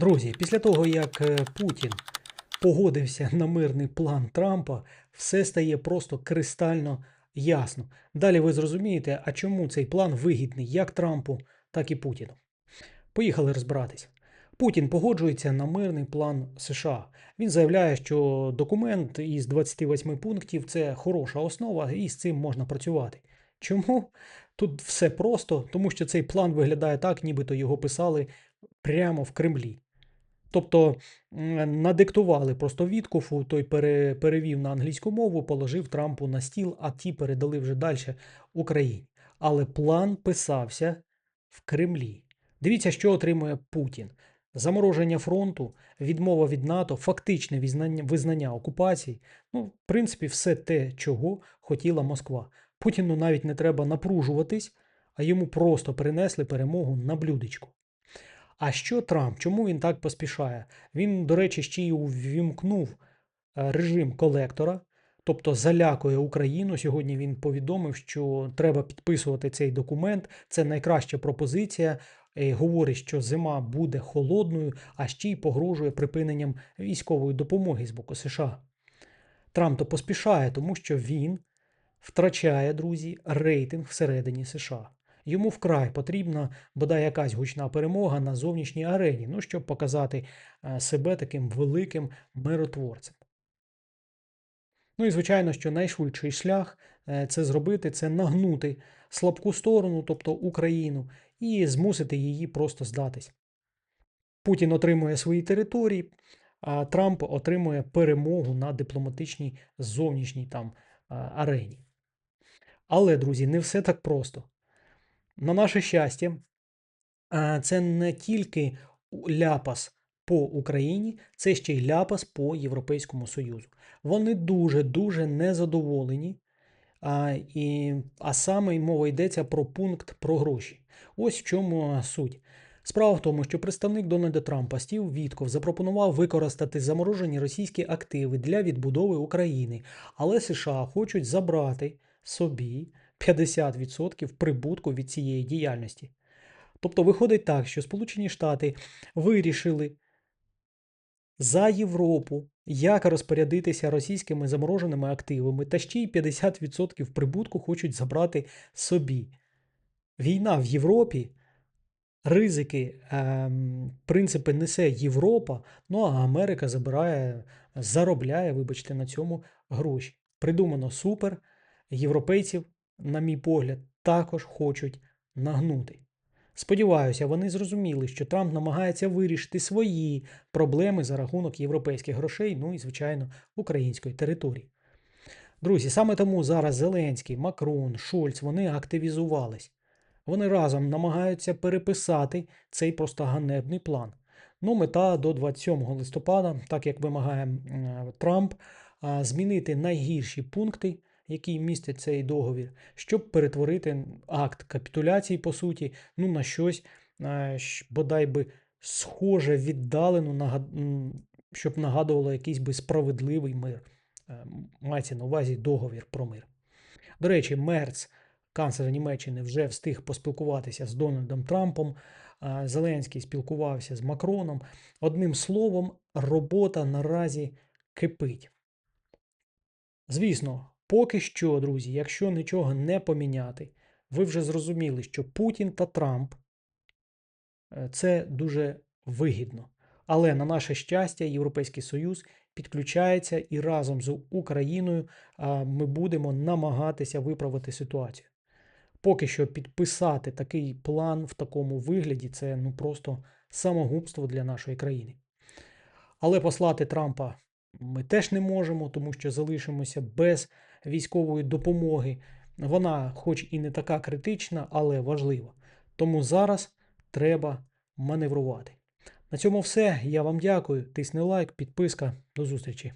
Друзі, після того, як е, Путін погодився на мирний план Трампа, все стає просто кристально ясно. Далі ви зрозумієте, а чому цей план вигідний як Трампу, так і Путіну. Поїхали розбиратись. Путін погоджується на мирний план США. Він заявляє, що документ із 28 пунктів це хороша основа, і з цим можна працювати. Чому? Тут все просто, тому що цей план виглядає так, нібито його писали прямо в Кремлі. Тобто надиктували просто Віткофу, той пере, перевів на англійську мову, положив Трампу на стіл, а ті передали вже далі Україні. Але план писався в Кремлі. Дивіться, що отримує Путін. Замороження фронту, відмова від НАТО, фактичне визнання, визнання окупацій. Ну, в принципі, все те, чого хотіла Москва. Путіну навіть не треба напружуватись, а йому просто принесли перемогу на блюдечку. А що Трамп? Чому він так поспішає? Він, до речі, ще й увімкнув е, режим колектора, тобто залякує Україну. Сьогодні він повідомив, що треба підписувати цей документ. Це найкраща пропозиція. Говорить, що зима буде холодною, а ще й погрожує припиненням військової допомоги з боку США. Трамп то поспішає, тому що він втрачає, друзі, рейтинг всередині США. Йому вкрай потрібна бодай якась гучна перемога на зовнішній арені, ну, щоб показати е, себе таким великим миротворцем. Ну і звичайно, що найшвидший шлях е, це зробити, це нагнути слабку сторону, тобто Україну, і змусити її просто здатись. Путін отримує свої території, а Трамп отримує перемогу на дипломатичній зовнішній там арені. Але, друзі, не все так просто. На наше щастя, це не тільки ляпас по Україні, це ще й ляпас по Європейському Союзу. Вони дуже-дуже незадоволені. А, і, а саме мова йдеться про пункт про гроші. Ось в чому суть. Справа в тому, що представник Дональда Трампа Стів Вітков запропонував використати заморожені російські активи для відбудови України, але США хочуть забрати собі 50% прибутку від цієї діяльності. Тобто виходить так, що Сполучені Штати вирішили за Європу, як розпорядитися російськими замороженими активами, та ще й 50% прибутку хочуть забрати собі. Війна в Європі, ризики, ем, принципи несе Європа, ну а Америка забирає, заробляє, вибачте, на цьому гроші. Придумано супер. Європейців, на мій погляд, також хочуть нагнути. Сподіваюся, вони зрозуміли, що Трамп намагається вирішити свої проблеми за рахунок європейських грошей, ну і, звичайно, української території. Друзі, саме тому зараз Зеленський, Макрон, Шольц вони активізувались. Вони разом намагаються переписати цей просто ганебний план. Ну, мета до 27 листопада, так як вимагає Трамп, змінити найгірші пункти, які містять цей договір, щоб перетворити акт капітуляції, по суті, ну, на щось, е, бодай би схоже, віддалено, щоб нагадувало якийсь би справедливий мир. Е, Мається на увазі договір про мир. До речі, Мерц, канцлер Німеччини, вже встиг поспілкуватися з Дональдом Трампом. Зеленський спілкувався з Макроном. Одним словом, робота наразі кипить. Звісно, поки що, друзі, якщо нічого не поміняти, ви вже зрозуміли, що Путін та Трамп е, це дуже вигідно. Але на наше щастя, Європейський Союз підключається і разом з Україною ми будемо намагатися виправити ситуацію. Поки що підписати такий план в такому вигляді це ну просто самогубство для нашої країни. Але послати Трампа ми теж не можемо, тому що залишимося без військової допомоги. Вона, хоч і не така критична, але важлива. Тому зараз треба маневрувати. На цьому все. Я вам дякую. Тисни лайк, підписка. До зустрічі.